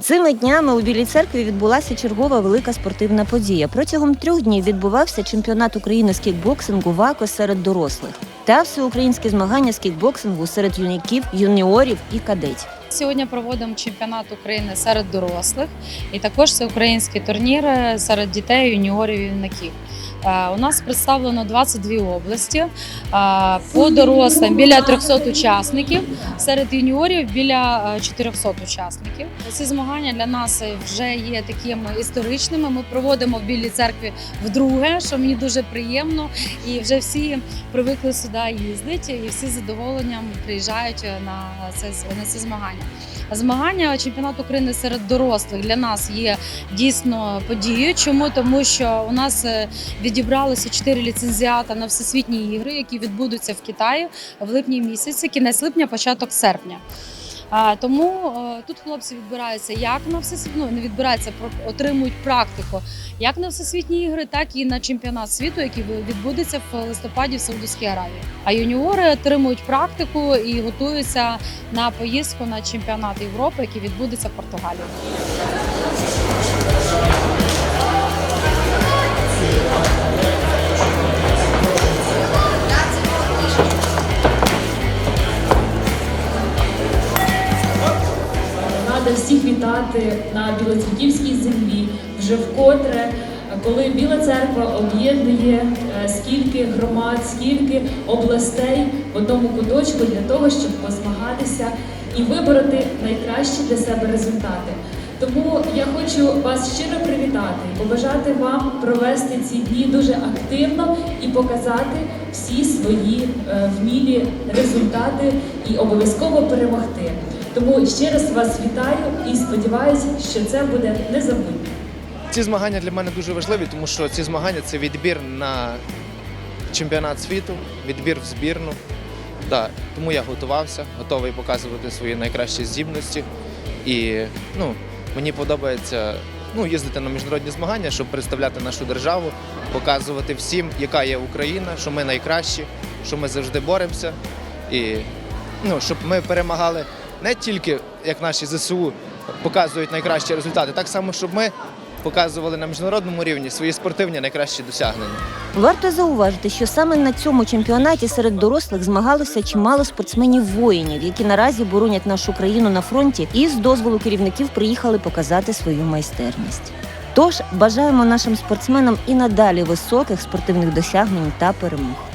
Цими днями у Білій церкві відбулася чергова велика спортивна подія. Протягом трьох днів відбувався чемпіонат України з кікбоксингу ВАКО серед дорослих та всеукраїнські змагання з кікбоксингу серед юнаків, юніорів і кадетів. Сьогодні проводимо чемпіонат України серед дорослих і також всеукраїнські турніри серед дітей, юніорів і юнаків. Е, У нас представлено 22 області. Е, По дорослим біля 300 учасників, серед юніорів біля е, 400 учасників. Ці змагання для нас вже є такими історичними. Ми проводимо в Білій церкві вдруге, що мені дуже приємно. І вже всі привикли сюди їздити, і всі з задоволенням приїжджають на це на ці змагання. Змагання чемпіонату України серед дорослих для нас є дійсно подією. Чому тому, що у нас е, відібралося чотири ліцензіата на всесвітні ігри, які відбудуться в Китаї в липні місяці, кінець липня, початок серпня. Тому е, тут хлопці відбираються як на всесвітну ну, не відбираються, отримують практику як на всесвітні ігри, так і на чемпіонат світу, який відбудеться в листопаді в Саудовській Аравії. А юніори отримують практику і готуються на поїздку на чемпіонат Європи, який відбудеться в Португалії. Рада всіх вітати на Білоцерківській землі вже вкотре, коли Біла церква об'єднує е, скільки громад, скільки областей в одному куточку для того, щоб позмагатися і вибороти найкращі для себе результати. Тому я хочу вас щиро привітати і побажати вам провести ці дні дуже активно і показати всі свої е, вмілі результати і обов'язково перемогти. Тому ще раз вас вітаю і сподіваюся, що це буде незабутньо. Ці змагання для мене дуже важливі, тому що ці змагання це відбір на чемпіонат світу, відбір в збірну. Да, тому я готувався, готовий показувати свої найкращі здібності. І ну, мені подобається ну, їздити на міжнародні змагання, щоб представляти нашу державу, показувати всім, яка є Україна, що ми найкращі, що ми завжди боремося. І ну, щоб ми перемагали не тільки як наші ЗСУ показують найкращі результати, так само, щоб ми показували на міжнародному рівні свої спортивні найкращі досягнення. Варто зауважити, що саме на цьому чемпіонаті серед дорослих змагалося чимало спортсменів-воїнів, які наразі боронять нашу країну на фронті і з дозволу керівників приїхали показати свою майстерність. Тож бажаємо нашим спортсменам і надалі високих спортивних досягнень та перемог.